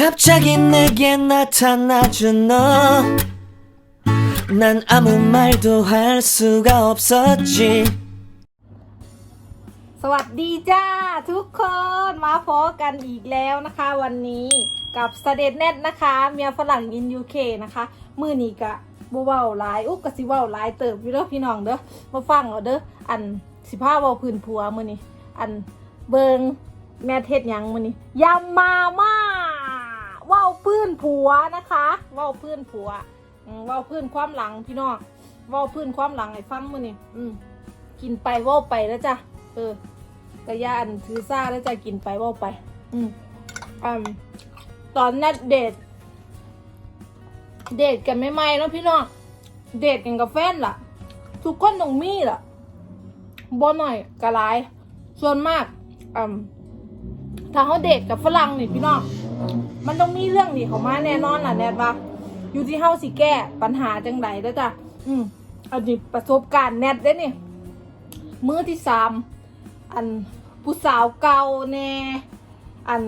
갑자기 내게 나타나준 너. 난 아무 말도 할 수가 없었지. สวัสดีจ้าทุกคนมาพบกันอีกแล้วนะคะ วันนี้กับสเดตเน็ตนะคะ เมียฝรั่งอินยูเคนะคะ มือนี้กะบเว้าหลายอุ๊กกะสิเว้าหลายเติบอยู่เด้อพี่น้องเด้อมาฟังเอาเด้ออันสิพาเว้าพื้นผัวมือนี้อันเบิงแม่เทศหยังมือนี้ยำมาม่าเ ว้าพื้นผัวนะคะว้าพื้นผัวอืมเว้าพื้นความหลังพี่น้องว้าพื้นความหลังให้ฟังมือนี้อืมกินไปว้าไปแล้วจ้ะเออกระยาอันถือซ่าแล้วจะกินไปว่าไป อืมอืมตอนนัดเดทเดทกันไม่ไม่เนาะพี่น้องเดทกันกับแฟนล่ะ ทุกคนต้องมีล่ะบ่หน่อยกระหลส่วนมากอืมถ้าเขาเดทกับฝรั่งนี่พี่น้อง มันต้องมีเรื่องนี่เขามาแน่นอนล่ะแน่ปะอยู่ที่เฮาสิแก้ปัญหาจังไดแล้วจ้ะอืมอันนี้ประสบการณ์แนทเด้นี่มือที่สามอันผู้สาวเก่าแน่อัน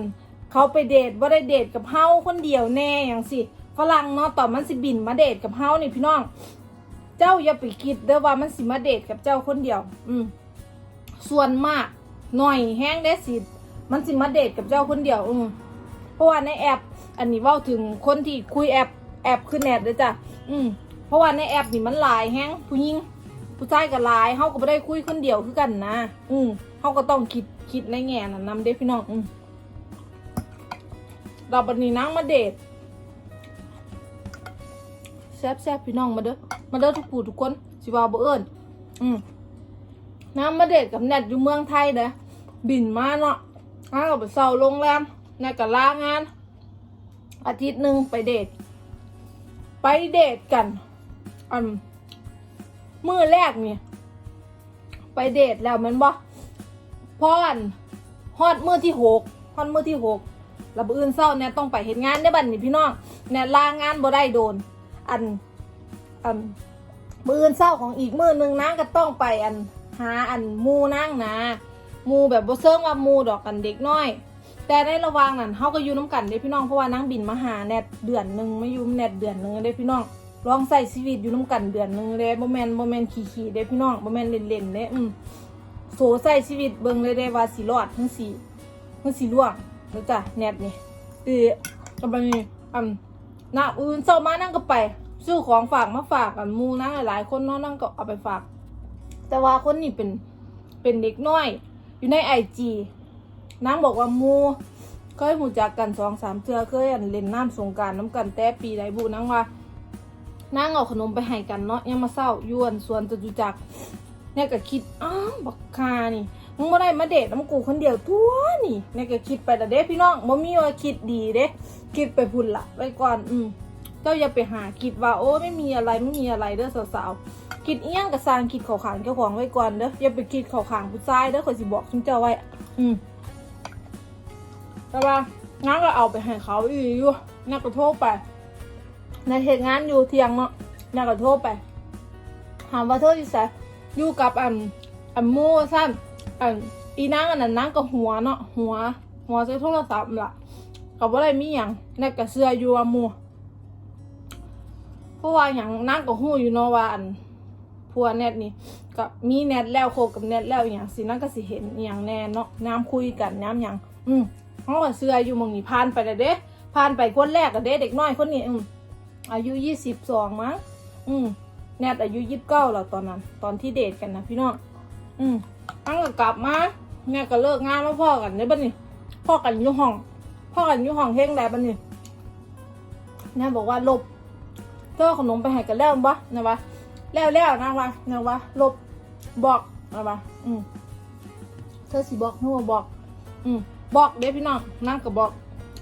เขาไปเดทว่าได้เดทกับเฮาคนเดียวแน่อย่างสิฝรั่งเนาะต่อมันสิบินมาเดทกับเฮานี่พี่น้อง เจ้าอย่าไปคิดเด้อว่ามันสิมาเดทกับเจ้าคนเดียว อืมส่วนมากหน่อยแห้งได้สิมันสิมาเดทกับเจ้าคนเดียว อืม เพราะว่าในแอป อันนี้เว่าถึงคนที่คุยแอปแอปคือแนทเด้อจ้ะอืมเพราะว่าในแอปนี่มันหลายแห้งผู้หญิงผู้ชายกับหลายเฮาก็ไม่ได้คุยคนเดียวคือกันนะ อืมเฮาก็ต้องคิดคิดในแง่นั้นนำเด้พี่น้องอืมเราบันนี้นั่งมาเดทแซ่บแซ่บพี่น้องมาเด้อมาเด้อทุกผู้ทุกคนสิว่าบ่เอิ้นอืมนั่งมาเดทกับแนทอยู่เมืองไทยเด้อบินมาเนาะนั่งกับไปเซาโรงแรม แนทก็ลางาน อาทิตย์หนึ่งไปเดท ไปเดทกันอืมมือแรกเนี่ยไปเดทแล้วมันบ่พอนฮอดมือที่หกฮอดมือที่หกแล้วอื่นเศร้าเนี่ยต้องไปเห็นงานได้บัดนี้พี่น้องเนี่ยลางานบ่ได้โดน อันอันมืออื่นเศร้าของอีกมือหนึ่งนะก็ต้องไปอันหาอันมูนั่งนะมูแบบบ่เซิงว่ามูดอกกันเด็กน้อย แต่ในระหว่างนั้นเฮาก็อยู่น้ำกันเด้พี่น้องเพราะว่านั่งบินมาหาแนทเดือนหนึงไม่อยู่แนทเดือนหนึงเด้พี่น้องลองใส่ชีวิตอยู่น้ำกันเดือนหนึงเลยบ่แมนบ่แมนขี่ขี่เด้พี่น้องบ่แมนเล่นเล่นๆเด้อืมโสใส่ชีวิตเบิ่งเลยได้ว่าสิรอดทั้งสี่ทั้งสี่ล่วงแล้วจ้ะแนทนี่เออกับบัดนี้อืมน้าอื่นเช้ามานั่งก็ไปซื้อของฝากมาฝากกันหมู่นั่งหลายๆคนเนาะนั่งก็เอาไปฝาก แต่ว่าคนนี้เป็นเป็นเด็กน้อย อยู่ในไอจี นางบอกว่ามูเคยหูจักกันสองสามเทือเคยอันเล่นน้ำสงการน้ำกันแต่ปีใดบุนางว่านางเอาขนมไปให้กันเนาะยังมาเศร้ายวนส่วนจตุจักรเนี่ยก็คิดอ้าวบักคานี่มึงบ่ได้มาเดทน้ำกูคนเดียวตัวนี่เนี่ยก็คิดไปแต่เด้พี่น้องบ่มีว่าคิดดีเด้คิดไปพุ่นละไวก่อนอืมเจ้าอย่าไปหาคิดว่าโอ้ไม่มีอะไรไม่มีอะไรเด้อสาวๆคิดเอี้ยงกับสร้างคิดเขาขางเจ้าของไว้ก่อนเด้ออย่าไปคิดเขาขางผู้ชายเด้อขอยสิบอกคุณเจ้าไว้ อืม แต่ว่างั้นก็เอาไปให้เขาอีกอยู่นั่นก็โทษไปในเหตุงานอยู่เทียงเนาะอยากจะโทรไปถามว่าเธออยู่ไสอยู่กับอันอันมู่สั้นอันอีนางอันนั้นนางกับหัวเนาะหัว หัวใช้โทรศัพท์ล่ะกับว่าอะไรมีอย่างในกระเสืออยู่ว่ามูเพราะว่าอย่างนางกับหูอยู่เนาะว่าอันพัวเน็ตนี่กับมีเน็ตแล้วโคกับเน็ตแล้วอย่างสินั่นก็สิเห็นอย่างแน่เนาะน้ำคุยกันน้ำอย่าง อืม เขาก็เสืออยู่มองนี่ผ่านไปแล้วเด้ผ่านไปคนแรกกับเด้เด็กน้อยคนนี้อืมอายุยี่สิบสองมั้งอืมแนทอายุยี่สิบเก้าแล้วตอนนั้น ตอนที่เดทกันนะพี่น้องอืมตั้งก็กลับมาแม่ก็เลิกงานมาพ่อกันได้บ้านี่พ่อกันอยู่ห้องพ่อกันอยู่ห้องเฮงได้บ้านี่แม่บอกว่าลบเธอเอาขนมไปให้กันแล้วบ่นะวะแล้วแล้วนะวะนะวะลบบอกนะวะอืมเธอสิบอกหัวบอก อืม บอกเด้พี่น้องนั่งก็บบอก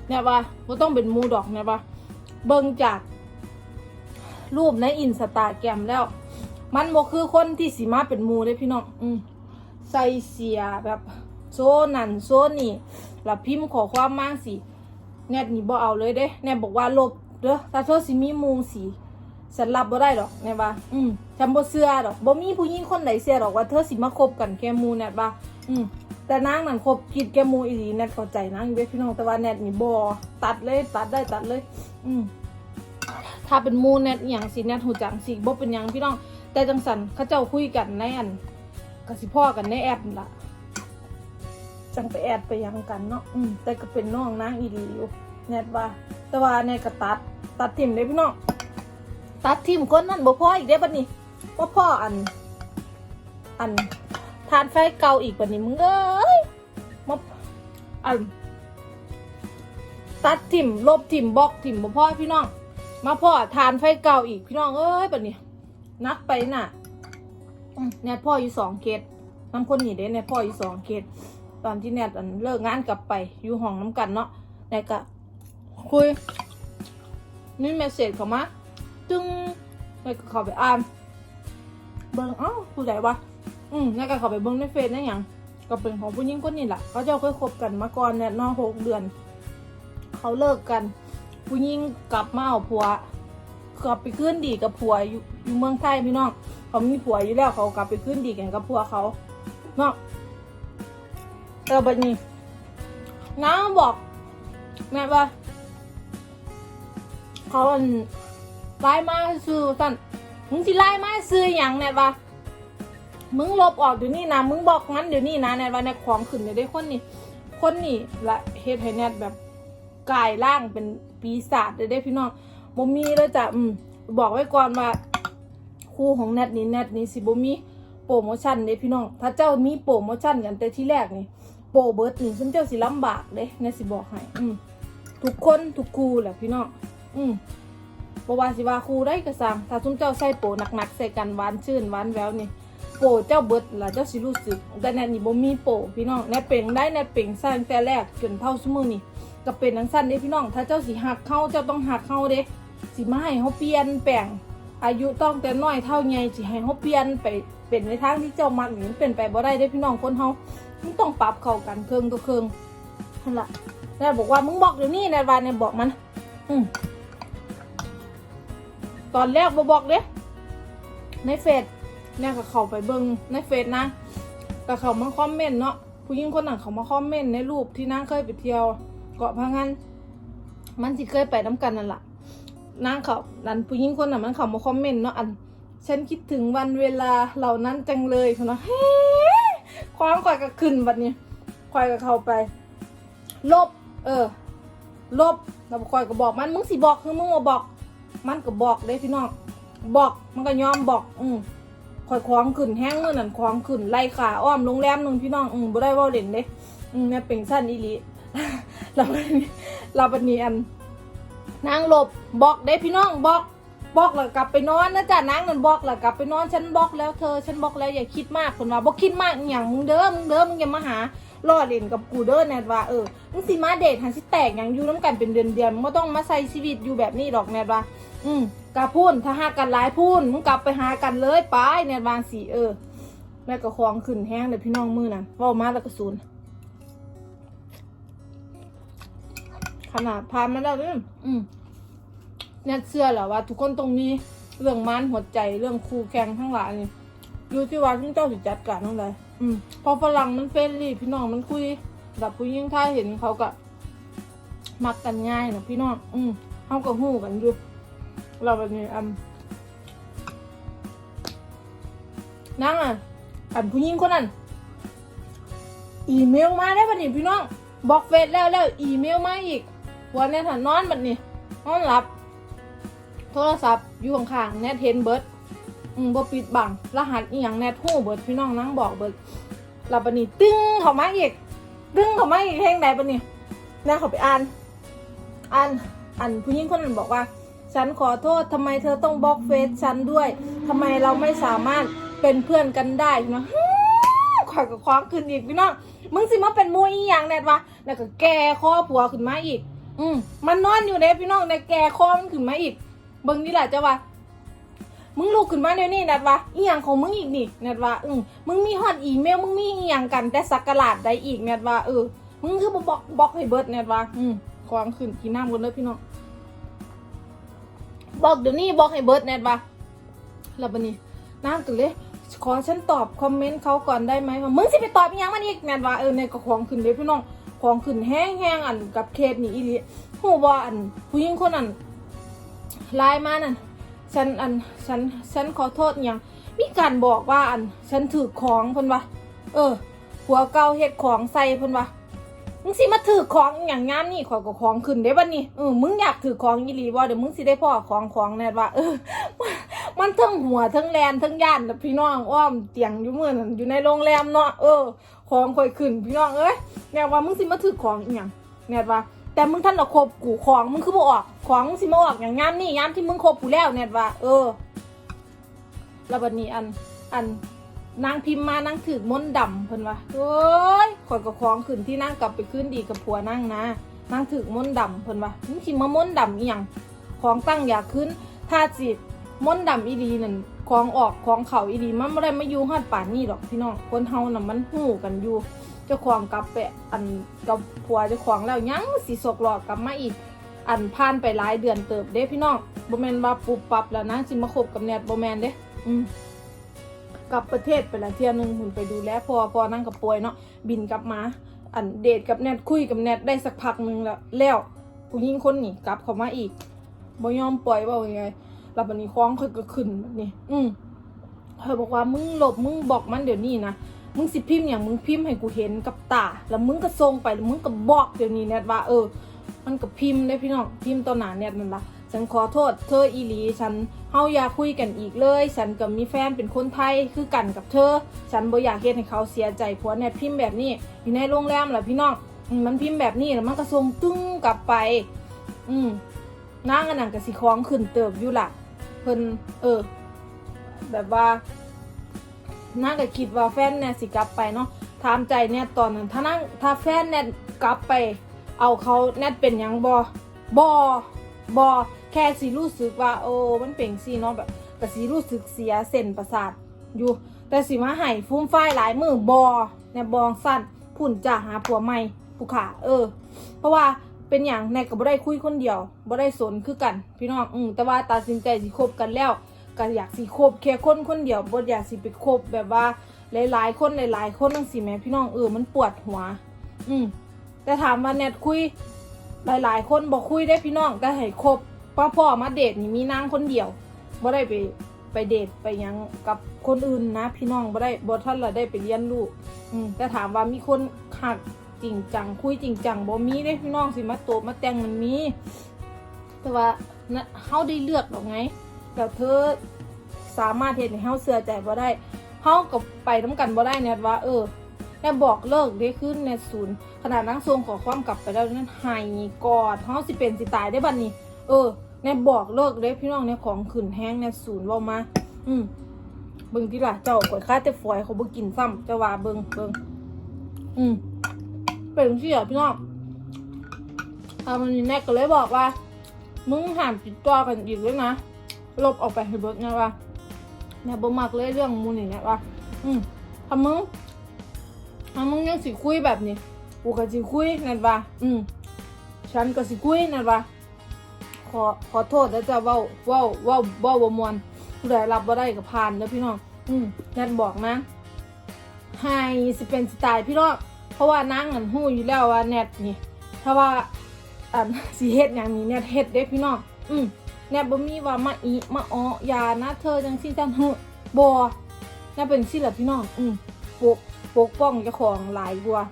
เนี่ยว่าบ่ต้องเป็นมูดอกเนี่ยว่าเบิ่งจากรูปในอินสตาแกรมแล้ว มันบ่คือคนที่สีมาเป็นมูเลยพี่น้องอืมใส่เสียแบบโซนั่นโซนี่แล้วพิมพ์ขอความมากสิแนทนี่บ่เอาเลยเด้แนทบอกว่าลบเด้อถ้าเธอสิมีมูสีฉันรับบ่ได้ดอกแนทว่า อืมฉันบ่เชื่อดอกบ่มีผู้หญิงคนไหนเชื่อดอกว่าเธอสิมาคบกันแค่มูแนทว่า อืม แต่นางนั่นครบผิดแกมูอีหลีแนทเข้าใจนางอยู่เด้พี่น้องแต่ว่าแนทนี่บอตัดเลยตัดได้ตัดเลย อืมถ้าเป็นมูแนทอหย่างสิแนทหูจังสิบ่เป็นหยังพี่น้อง แต่จังสันเขาเจ้าคุยกันในอันกสิพ่อกันในแอปนั่นล่ะ จังไปแอดไปหยังกันเนาะอืมแต่ก็เป็นน้องนางอีหลีอยู่แนทว่า แต่ว่าแนทก็ตัด ตัดทิมเลยพี่น้องตัดทิมคนนั่นบ่พออีกเด้บัดนี้บ่พ่ออัน อัน ทานไฟเก่าอีกบัดนี้มึงเอ้ยมาอันตัดทิ่มลบทิ่มบล็อกทิ่มบ่พ่อพี่น้อง มาพ่อทานไฟเก่าอีกพี่น้องเอ้ยบัดนี้นักไปน่ะแนทพ่ออยู่สองเกตน้ำคนหนีเด้แนทพ่ออยู่สองเกตตอนที่แนทเลิกงานกลับไปอยู่ห้องน้ำกันเนาะแนทก็คุยมีเมสเซจเขามาจึงแนทก็เข้าไปอ่าน เบิ่งเอ้าผู้ใดวะ อืมแนทก็เข้าไปเบิ่งในเฟซนั่นหยังก็เป็นของผู้หญิงคนนี้แหละเขาเจ้าเคยคบกันมาก่อนแนทเนอหกเดือน เขาเลิกกัน ผู้หญิงกลับมาเอาผัวกลับไปขึ้นดีกับผัวอยู่อยู่เมืองไทยพี่น้องเขามีผัวอยู่แล้วเขากลับไปขึ้นดีกันกับผัวเขาเนาะแต่บัดนี้น้าบอกแม่ว่าเขาไล่มาซื้อสั่นมึงสิไล่มาซื้ออย่างแน่ว่า มึงลบออกเดี๋ยวนี้นะ มึงบอกงั้นเดี๋ยวนี้นะแน่ว่าในของขึ้นเดี๋ยได้คนนี้คนนี้ละเฮ็ดให้แนทแบบกลายร่างเป็นปีศาจเดี๋ยได้พี่น้องบ่มีแล้วจ้ะอืมบอกไว้ก่อนว่าคู่ของแนทนี่แนทนี่สิบ่มีโปรโมชั่นเด้พี่น้อง ถ้าเจ้ามีโปรโมชั่นกันแต่ที่แรกนี่ โปรเบิร์ดนี่ฉันเจ้าสิลำบากเด้แนทสิบอกให้อืมทุกคนทุกคู่แหละพี่น้องอืมบ่ว่าสิว่าคู่ได้ก็สั่งถ้าซุมเจ้าใส่โปรหนักๆใส่กันหวานชื่นหวานแววนี่ โปเจ้าเบิร์ดล่ะเจ้าสิรู้สึก แต่แนทนี่บ่มีโปพี่น้องแนทเป่งได้แนทเป่งสร้างแต่แรกจนเท่าซุมื้อนี่ก็เป็นจังซั่นเด้พี่น้อง ถ้าเจ้าสิหักเข้าเจ้าต้องหักเข้าเด้สิมาให้เขาเปลี่ยนแปลงอายุต้องแต่น้อยเท่าไงสิให้เขาเปลี่ยนไปเป็นในทางที่เจ้ามักนี่มันเป็นไปบ่ได้ได้พี่น้องคนเฮาต้องปรับเข้ากันเครื่องตัวเครื่องนั่นล่ะแม่บอกว่ามึงบอกเดี๋ยวนี้แนายว่าแนายบอกมัน อืมตอนแรกบ่บอกเด้ในเฟซ แน่ก็เข้าไปเบิ่งในเฟซนะก็เขามาคอมเมนต์เนาะผู้หญิงคนนั้นเขามาคอมเมนต์ในรูปที่นางเคยไปเที่ยวเกาะพังงานมันสิเคยไปน้ำกันนั่นแหละนางเขาดันผู้หญิงคนนั้นมันเขามาคอมเมนต์เนาะอันฉันคิดถึงวันเวลาเหล่านั้นจังเลยเขาเนาะเฮ้ความข่อยก็ขึ้นบัดนี้ข่อยก็เข้าไป ลบ เออ ลบแล้วข่อยก็บอกมันมึงสิบอกคือมึงมาบอก มันก็บอกเลยพี่น้องบอกมันก็ยอมบอก อืม ข่อยคล้องขึ้นแห้งเมื่อนั่นคล้องขึ้นไล่ขาอ้อมโรงแรมนึงพี่น้องอืมบ่ได้ว่าเล่นเด้อืมเนี่ยเป็นสั้นอีหลีเราบัดนี้เราบัดนี้อันนางหลบบอกได้พี่น้องบอกบอกแล้วกลับไปนอนนะจ๊ะนางนั่นบอกแล้วกลับไปนอนฉันบอกแล้วเธอฉันบอกแล้วอย่าคิดมากคนว่าบอกคิดมากอย่างมึงเด้อมึงเด้อมึงอย่ามาหาล่อเล่นกับกูเด้อแนทว่าเออมึงสิมาเดทหันสิแตกอย่างอยู่น้ำกันเป็นเดือนเดือนมึงบ่ต้องมาใส่ชีวิตอยู่แบบนี้ดอกแนทว่าอืม กาพูนถ้าหากันหลายพูนมึงกลับไปหากันเลยไปแนทวางสีเออแม่ก็คลองขึ้นแห้งเลยพี่น้องมือนั่นเว่ามาแล้วก็ศูนย์ขนาดพานมาแล้วเนี่ยอืมแน่เชื่อแหละว่า ทุกคนตรงนี้เรื่องมันหัวใจเรื่องคู่แข่งทั้งหลายนี่อยู่ที่ว่าที่เจ้าสิจัดการทั้งหลายอืมพอฝรั่งมันเฟรนลี่พี่น้องมันคุยแบบผู้หญิงถ้าเห็นเขาก็มักกันง่ายนะพี่น้อง อืมเขาก็หู้กันอยู่ เราแบบนี้อันนั่งอะอันผู้หญิงคนนั้น อีเมลมาได้ปะนี่พี่น้องบอกเฟซแล้วแล้วอีเมลมาอีกวันนี้ถ้านอนแบบนี้นอนหลับ โทรศัพท์อยู่ข้างๆแนทเห็นเบิร์ดอืมบ่ปิดบังรหัสอีหยังแนทฮู้เบิร์ดพี่น้องนั่งบอกเบิร์ดเราปะนี่ตึ้งเข้ามาอีกตึ้งเข้ามาอีกแห่งใดปะนี่แนทเขาไปอ่านอ่านอันผู้หญิงคนนั้นบอกว่า ฉันขอโทษทำไมเธอต้องบล็อกเฟซฉันด้วยทำไมเราไม่สามารถเป็นเพื่อนกันได้นะข่อยก็คว้างขึ้นอีกพี่น้องมึงสิมาเป็นมวยอีหยังแนทวะแล้วก็แกข้อผัวขึ้นมาอีก อืมมันนอนอยู่ในพี่น้องในแกคอมันขึ้นมาอีกเบิ่งนี่แหละจ้ะว่ามึงลุกขึ้นมาเดี๋ยวนี้นัดว่าอีหยังของมึงอีกนี่นัดว่าอืมมึงมีฮอตอีเมลมึงมีอีหยังกันแต่สักกะลาดใดอีกนัดว่าเออมึงคือบ่บอกบอกให้เบิร์ดนัดว่าอืมคว้างขึ้นกินน้ำกันเลยพี่น้อง บอกเดี๋ยวนี้บอกให้เบิดนัดว่าแล้วบัดนี้น้ำกันเลย ขอฉันตอบคอมเมนต์เขาก่อนได้ไหมมึงสิไปตอบอีหยังมันอีกแน่นว่าเออในก็ของขึ้นเด้พี่น้องของขึ้นแห้งแห้งอันกับเคสนี่อีหลีฮู้ว่าอันผู้หญิงคนนั้นไลน์มานั่นฉันอันฉันฉันขอโทษอหยังมีการบอกว่าอันฉันถือของเพิ่นว่าเออผัวเก่าเฮ็ดของใส่เพิ่นว่า มึงสิมาถือของอย่างงามนี่ขอยก็ของขึ้นได้บัดนี้เออมึงอยากถือของอีหลีบ่เดี๋ยวมึงสิได้พ่อของของแน่ว่าเออ มันทั้งหัวทั้งแลนทั้งย่านน่ะพี่น้องอ้อมเตียงอยู่มื้อนั้นอยู่ในโรงแรมเนาะเออ ของข่อยขึ้นพี่น้องเอ้ยแน่ว่ามึงสิมาถือของอีหยังแน่ว่าแต่มึงท่านเอาครบกูของมึงคือบ่ออกของมึงสิมาออกอย่างงามนี่ยามที่มึงครบกูแล้วแน่ว่าเออแล้วบัดนี้อันอัน นางพิมพ์มานางถือมนต์ดำเพิ่นว่าโอ้ยข่อยก็ของขึ้นที่นางกลับไปคืนดีกับผัวนางนะนางถือมนต์ดำเพิ่นว่ามึงสิมามนต์ดำอีหยังของตั้งอยากขึ้น ถ้าสิมนต์ดำอีหลีนั่นของออกของเขาอีหลีมันบ่ได้มาอยู่ฮอดป่านนี้หรอกพี่น้องคนเฮาน่ะมันฮู้กันอยู่เจ้าของกลับไปอันกับผัวเจ้าของแล้วยังสิสกหลอกกลับมาอีก อันผ่านไปหลายเดือนเติบเด้พี่น้องบ่แม่นว่าปุบปับแล้วนางสิมาคบกับแนทบ่แม่นเด้อืม กลับประเทศไปละเที่ยนึงหุ่นไปดูแลพอพอนั่งกับป่วยเนาะบินกลับมา อันเดทกับแนทคุยกับแนทได้สักพักหนึงแล้วแล้วผู้หญิงคนนี้กลับเข้ามาอีกบ่ยอมปล่อยว่าไงแล้วบัดนี้คล้องค่อยก็ขึ้นแบบนี้อืมเธอบอกว่ามึงหลบมึงบอกมันเดี๋ยวนี้นะมึงสิพิมพ์อย่างมึงพิมพ์ให้กูเห็นกับตา แล้วมึงก็ส่งไปแล้วมึงก็บอกเดี๋ยวนี้แนทว่าเออ มันก็พิมพ์ได้พี่น้องพิมพ์ต่อหน้าแนทนั่นละ ฉันขอโทษเธออีหลี ฉันเฮาอย่าคุยกันอีกเลย ฉันกับมีแฟนเป็นคนไทยคือกันกับเธอ ฉันบ่อยากเฮ็ดให้เขาเสียใจผัวแนทพิมพ์แบบนี้อยู่ในโรงแรมแหละพี่น้องมันพิมพ์แบบนี้แล้วมันก็ส่งตึ้งกลับไป อืมนางอันนั้นก็สิคล้องขึ้นเติบอยู่ล่ะเพิ่นเออ แบบว่าน่าก็คิดว่าแฟนเนี่ยสิกลับไปเนาะถามใจเนี่ยตอนนั้นถ้านั่งถ้าแฟนเนี่ยกลับไป เอาเขาแนทเป็นยังบอบอบอ แค่สิรู้สึกว่า โอ้มันเป็นสิเนาะแบบก็สิรู้สึกเสียเส้นประสาทอยู่ แต่สิมาให้ฟุ้มฝ้ายหลายมือบอเนี่ยบองสั้นพุ่นจะหาผัวใหม่ผู้ขาเออ เพราะว่าเป็นอย่างแนก็บ่ได้คุยคนเดียวบ่ได้สนคือกัน พี่น้องอืมแต่ว่าตัดสินใจสิคบกันแล้วก็อยากสิคบแค่คนคนเดียวบ่อยากสิไปคบแบบว่าหลายๆ คนหลายๆคนจังซี่แหม่พี่น้องเออมันปวดหัว อืมแต่ถามว่าแนทคุย หลายๆ คนบอกคุยได้พี่น้องแต่ให้คบ ป้าพ่อมาเดทนี่มีนางคนเดียวบ่ได้ไปไปเดทไปยังกับคนอื่นนะพี่น้องบ่ได้บ่ท่านละได้ไปเรียนรู้อืมแต่ถามว่ามีคนหักจริงจังคุยจริงจังบ่มีเด้พี่น้องสิมาโตมาแต่งมันมี แต่ว่านะเฮาได้เลือกหรอกไงแต่เธอสามารถเห็นให้เฮาเสือใจบ่ได้เฮากับไปน้ำกันบ่ได้เนี่ยว่า เออแน่บอกเลิกได้ขึ้นในศูนย์ขนาดนั่งทรงขอความกลับไปแล้วนั่นหายกอดเฮาสิเป็นสิตายได้บัดนี้ เออแนบอกเลิกเด้พี่น้องในของขืนแห้งในศูนย์ว้ามา อืมเบิ่งที่ล่ะเจ้าข่อยค่าแต่ฝอยเขาบ่กินซ้ำจ้าว่าเบิ่งเบิ่งอืมเป็นจังซี่อะพี่น้องอามันนี่แน่ก็เลยบอกว่า มึงห้ามติดต่อกันอีกเลยนะลบออกไปให้เบิดนะว่าเนี่ยบ่มักเลยเรื่องมูนี่เนี่ยว่า อืมถ้ามึงถ้ามึงยังสิคุยแบบนี้กูก็สิคุยนั่นว่า อืมฉันก็สิคุยนั่นว่า ขอขอโทษแล้วจะเว้าเว้าเว้าเว้าบ่มวนผู้ใดรับบ่ได้ก็ผ่านเด้อพี่น้องอืมนั่นบอกนะไฮสิเป็นสไตล์พี่น้องเพราะว่านางอันฮู้อยู่แล้วว่าแนทนี่ถ้าว่าอันสิเฮ็ดอย่างนี้แนทเฮ็ดเด้พี่น้องอืมแนบบ่มีว่ามาอีมาอ้อยานะเธอจังซี่จังหือบ่แนบเป็นสิล่ะพี่น้องอืมปกปกป้องเจ้าของหลายกว่า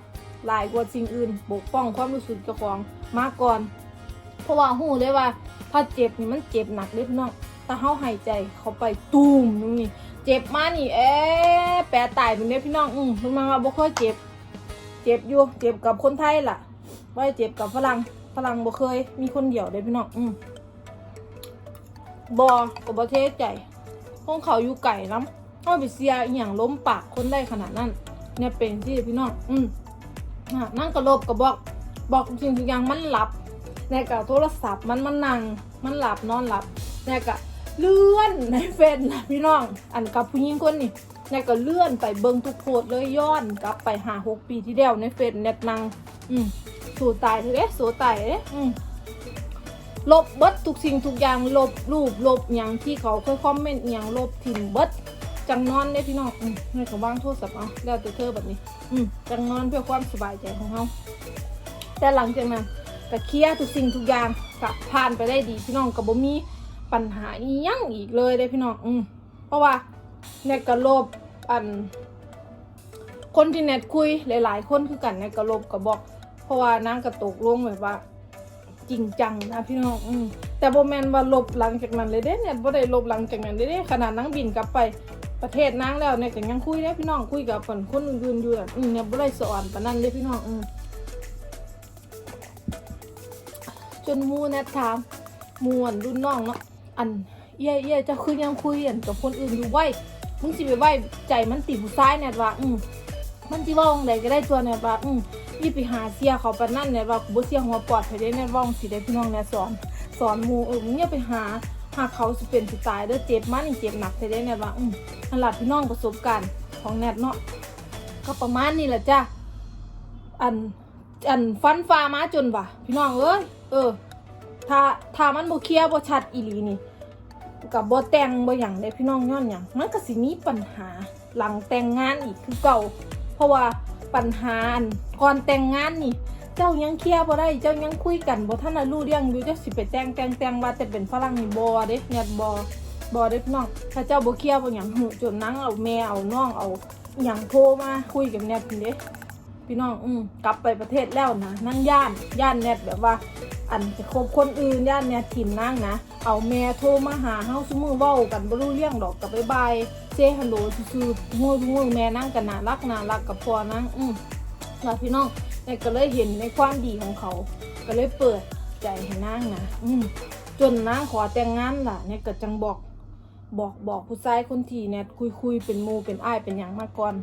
หลายกว่าสิ่งอื่นปกป้องความรู้สึกเจ้าของมาก่อน ราะว่าฮู้เลยว่า ถ้าเจ็บนี่มันเจ็บหนักเด้พี่น้องถ้าเฮาหายใจเขาไปตูมตรงนี้เจ็บมานี่ เอ๊ะแปรตายตรงนี้พี่น้องอืมมันมาว่าบ่ค่อยเจ็บ เจ็บอยู่เจ็บกับคนไทยล่ะบ่ได้เจ็บกับฝรั่งฝรั่งบ่เคย มีคนเดียวเด้พี่น้องอืมบอกับบเทศใจห้องเขาอยู่ไก่น้ำเอาไปเสียอย่างล้มปากคนได้ขนาดนั้น เนี่ยเป็นที่พี่น้องอืมนั่งกระลบกับบอก บอกจริงทุกอย่างมันหลับ ในกับโทรศัพท์มันมันนั่งมันหลับนอนหลับในกับเลื่อนในเฟซนะพี่น้อง อันกับผู้หญิงคนนี้ในก็เลื่อนไปเบิงทุกโพสเลยย้อนกลับไปหาหกปีที่แล้วในเฟซเน็ตนังอืมสูตายเถอะเอ๊ะสูตายเอ๊ะอืมลบเบิดทุกสิ่งทุกอย่างลบรูปลบอย่างที่เขาเคยคอมเมนต์อย่างลบทิ้งเบิดจังนอนได้พี่น้องอืมให้เขาวางโทรศัพท์เอาแล้วแต่เธอแบบนี้ อืมจังนอนเพื่อความสบายใจของเขาแต่หลังจากนั้น ก็เคลียร์ทุกสิ่งทุกอย่างก็ผ่านไปได้ดีพี่น้องก็บ่มีปัญหาอีหยังอีกเลยได้พี่น้องอืมเพราะว่าเนี่ยก็ลบอัน คนที่เน็ตคุยหลาย ๆ คนคือกันเนี่ยก็ลบก็บอก เพราะว่านางก็ตกลงแบบว่า จริงจังนะพี่น้องอืมแต่โบแมนว่าลบหลังจากนั้นเลยเด้เนี่ยบ่ได้ลบหลังจากนั้นเลยเด้ขนาดนางบินกลับไปประเทศนางแล้วเนี่ยก็ยังคุยได้พี่น้องคุยกับคนคนอื่นๆอยู่อะอืมเนี่ยบ่ได้สอนปานนั้นเลยพี่น้องอืม นมูแนทถามมวนรุ่นน้องเนาะอันเย่เย่เจ้าคือยังคุยอันกับคนอื่นอยู่ไว้มึงสิไปไว้ใจมันติผู้ซ้ายเนี่ยว่าอืมมันสิว่องใดก็ได้ตัวเนี่ยว่าอืมยี่ไปหาเสียเขาปนั่นเนี่ยว่ากูบ่เสียหัวปอดไปได้แน่ว่องสิได้พี่น้องเนี่ยสอนสอนมูเออมึงอย่าไปหาหาเขาสิเป็นสิตายเด้อเจ็บมันเจ็บหนักไปได้เนี่ยว่าอืมนั่นล่ะพี่น้องประสบการณ์ของแนทเนาะก็ประมาณนี้แหละจ้ะอันอันฟันฟ้ามาจนว่ะพี่น้องเอ้ย เออ ถ้าถ้ามันบ่เคลียร์บ่ชัดอีหลีนี่กับบ่แต่งบ่หยังเด้พี่น้องย้อนหยังมันก็สิมีปัญหาหลังแต่งงานอีกคือเก่า เพราะว่าปัญหาก่อนแต่งงานนี่ เจ้ายังเคลียร์บ่ได้เจ้ายังคุยกันบ่ท่านรู้เรื่องอยู่เจ้าสิไปแต่งแต่งแต่งว่าแต่เป็นฝรั่งนี่บ่เด้เนี่ยบ่บ่เด้พี่น้องถ้าเจ้าบ่เคลียร์บ่หยังหูจนนั่งเอาแม่เอาน้องเอาหยังโทรมาคุยกับแนทพี่เด้พี่น้องอืมกลับไปประเทศแล้วนะนั่งย่านย่านแนทแบบว่า อันคบคนอื่นย่านเนี่ยถิ่มนั่งนะ เอาแม่โทรมาหาเฮาซุมือเว้ากันบ่รู้เรื่องดอกกับบายบายเซฮัลโหลซื่อๆงูงูแม่นั่งกันน่ารักน่ารักกับพ่อนั่งอืมแล้วพี่น้องเนี่ยก็เลยเห็นในความดีของเขา ก็เลยเปิดใจให้นางนะอืมจนนางขอแต่งงานล่ะเนี่ยก็จังบอกบอกบอกผู้ชายคนที่เนี่ยคุยคุยเป็นมูเป็นอ้ายเป็นอย่างมาก่อน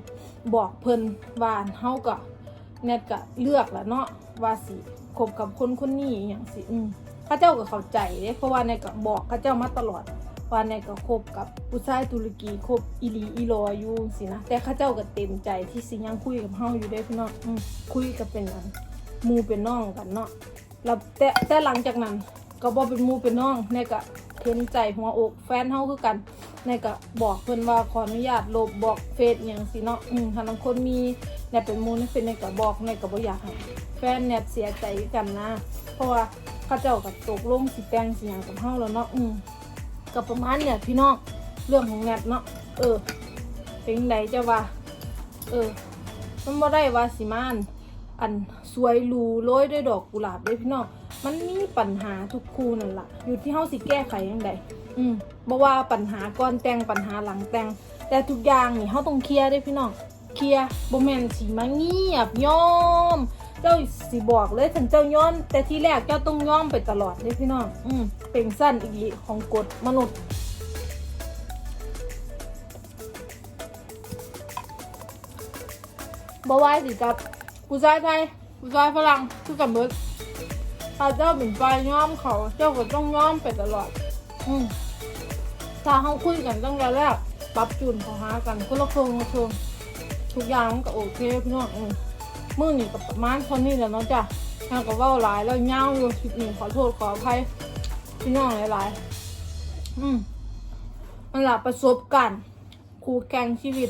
บอกเพิ่นว่าเฮาก็เน็ตก็เลือกแล้วเนาะว่าสิ คบกับคนคนนี้อย่างสิอืมข้าเจ้าก็เข้าใจเด้เพราะว่าในก็บอกข้าเจ้ามาตลอดว่าในก็คบกับผู้ชายตุรกีคบอิลีอิรออยู่สินะแต่ข้าเจ้าก็เต็มใจที่สิยังคุยกับเฮาอยู่ได้พี่น้องอืมคุยกับเป็นอันมูเป็นน้องกันเนาะแล้วแต่แต่หลังจากนั้นก็บอกเป็นมูเป็นน้องในก็ เทนใจหัวอกแฟนเฮาคือกันเนี่ยก็บอกเพิ่นว่าขออนุญาตลบบอกเฟซอย่างสิเนาะอืมถ้าบางคนมีเนี่ยเป็นมูเนี่เป็นเนี่ยก็บอกเนี่ยก็บ่อยากให้แฟนเนี่ยเสียใจกันนะ เพราะว่าเขาเจ้าก็ตกลงสิแต่งสิหยังกับเฮาแล้วเนาะอืมก็ประมาณเนี่ยพี่น้องเรื่องของแนทเนาะเออเป็นไดจ้าว่า เออมันบ่ได้ว่าสิมานอันสวยรูโรยด้วยดอกกุหลาบเด้พี่น้อง มันมีปัญหาทุกคู่นั่นละอยู่ที่เฮาสิแก้ไขยังไงอืมบ่ว่าปัญหาก่อนแต่งปัญหาหลังแต่ง แต่ทุกอย่างนี่เฮาต้องเคลียร์เด้พี่น้องเคลียร์บ่แม่นสิมาเงียบยอม เจ้าสิบอกเลยถึงเจ้ายอม แต่ที่แรกเจ้าต้องยอมไปตลอดเด้พี่น้องอืมเป็นสั้นอีกลีของกฎมนุษย์บ่ไหวสิกับผู้ชายไทยผู้ชายฝรั่งคือกันเบิด ถ้าเจ้าเป็นฝ่ายย้อมเขาเจ้าก็ต้องย้อมไปตลอด อืมถ้าเขาคุยกันตั้งแต่แรกปรับจูนเขาหากันคนละครงละครงทุกอย่างมันก็โอเคพี่น้องอืมมือนี่กับประมาณเท่านี้แหล้วเนาะจ้ะทางกับว่าหลายแล้วเงาวอยู่คลิปนี้ขอโทษขออภัยพี่น้องหลายๆอืมมันหลัประสบการณ์ครูแกงชีวิต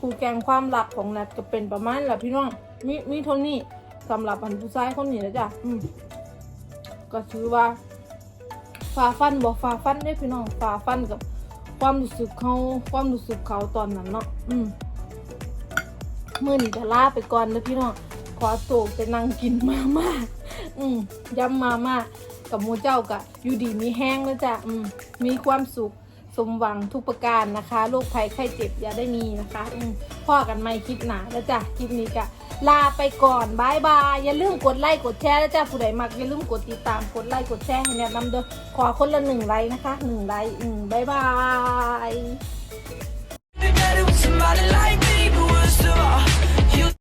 ครูแกงความรักของนัดก็เป็นประมาณแหละพี่น้องมีมีเท่านี้สำหรับอันผู้ชายคนนี้นะจ้ะอืม ก็ถือว่าฝ่าฟันบอกฝ่าฟันได้พี่น้องฝ่าฟันกับความรู้สึกเขาความรู้สึกเขาตอนนั้นเนาะอืมมื่อนี้จะลาไปก่อนนะพี่น้องขอตัวไปนั่งกินมาม่าอืมยำมาม่ากับหมูเจ้ากะอยู่ดีมีแห้งแล้วจ้ะอืมมีความสุข สมหวังทุกประการนะคะโรคภัยไข้เจ็บอย่าได้มีนะคะอืมพ่อกันไม่คลิปหนาแล้วจ้ะคลิปนี้กะลาไปก่อนบายบายอย่าลืมกดไลค์กดแชร์แล้วจ้าผู้ใดมักอย่าลืมกดติดตามกดไลค์กดแชร์ให้แนะนำเด้อขอคนละหนึ่งไลค์นะคะหนึ่งไลค์อืมบายบาย somebody like me, but we're still